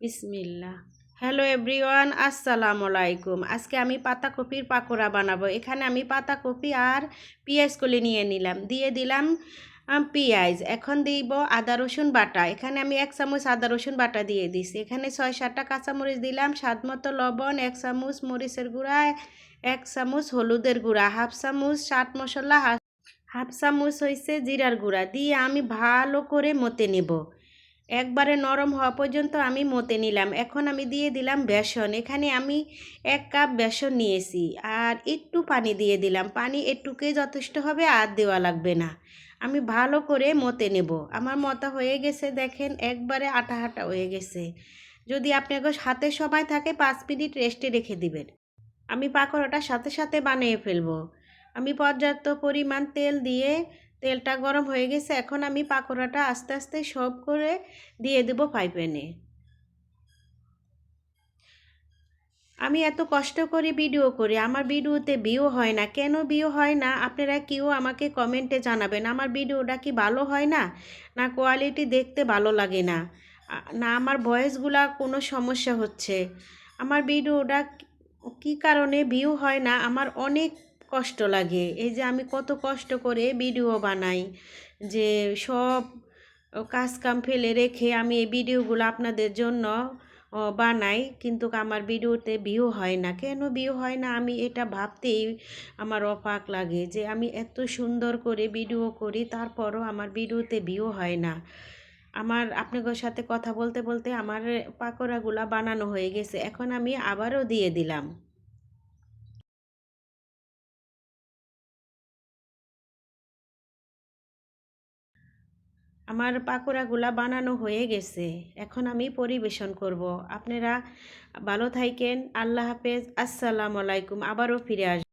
বিসমিল্লা hello everyone, আসসালামু আলাইকুম। আজকে আমি পাতাকপির পাকোড়া বানাবো। এখানে আমি পাতাকপি আর পেঁয়াজ কলি নিয়ে নিলাম। দিয়ে দিলাম পেঁয়াজ। এখন দিব আদা, রসুন বাটা। এখানে আমি এক চামচ আদা, রসুন বাটা দিয়ে দিছি। এখানে ছয়, সাতটা কাঁচামরিচ দিলাম, স্বাদ মতো লবণ, এক চামচ মরিচের গুঁড়া, এক চামচ হলুদের গুঁড়া, হাফ চামচ চাট মশলা, হাফ হাফ চামচ হয়েছে জিরার গুঁড়া। দিয়ে আমি ভালো করে মতে নেব। একবারে নরম হওয়া পর্যন্ত আমি মতে নিলাম। এখন আমি দিয়ে দিলাম বেসন। এখানে আমি এক কাপ বেসন নিয়েছি আর একটু পানি দিয়ে দিলাম। পানি একটুকেই যথেষ্ট হবে, আর দেওয়া লাগবে না। আমি ভালো করে মতে নেব। আমার মতা হয়ে গেছে, দেখেন একবারে আটা হাটা হয়ে গেছে। যদি আপনাকে হাতে সময় থাকে, পাঁচ মিনিট রেস্টে রেখে দিবেন। আমি পাকোড়াটা সাথে সাথে বানিয়ে ফেলব। আমি পর্যাপ্ত পরিমাণ তেল দিয়ে তেলটা গরম হয়ে গেছে, এখন আমি পাকোড়াটা আস্তে আস্তে সব করে দিয়ে দেবো ফ্রাই প্যানে আমি এত কষ্ট করে ভিডিও করি, আমার ভিডিওতে ভিউ হয় না। কেন ভিউ হয় না? আপনারা কেউ আমাকে কমেন্টে জানাবেন, আমার ভিডিওটা কি ভালো হয় না? না কোয়ালিটি দেখতে ভালো লাগে না। না আমার ভয়েসগুলা কোনো সমস্যা হচ্ছে। আমার ভিডিওটা কি কারণে ভিউ হয় না? আমার অনেক কষ্ট লাগে। এই যে আমি কত কষ্ট করে ভিডিও বানাই যে সব কাজ কাম ফেলে রেখে আমি এই ভিডিওগুলো আপনাদের জন্য বানাই। কিন্তু আমার ভিডিওতে ভিউ হয় না। কেন ভিউ হয় না? আমি এটা ভাবতেই আমার অবাক লাগে যে আমি এত সুন্দর করে ভিডিও করি, তারপরও আমার ভিডিওতে ভিউ হয় না। আমার, আপনাদের সাথে কথা বলতে বলতে আমার পাকোড়াগুলা বানানো হয়ে গেছে। এখন আমি আবারও দিয়ে দিলাম। আমার পাকোড়াগুলা বানানো হয়ে গেছে। এখন আমি পরিবেশন করব। আপনারা ভালো থাকেন। আল্লাহ হাফেজ। আসসালামু আলাইকুম। আবারও ফিরে আসবেন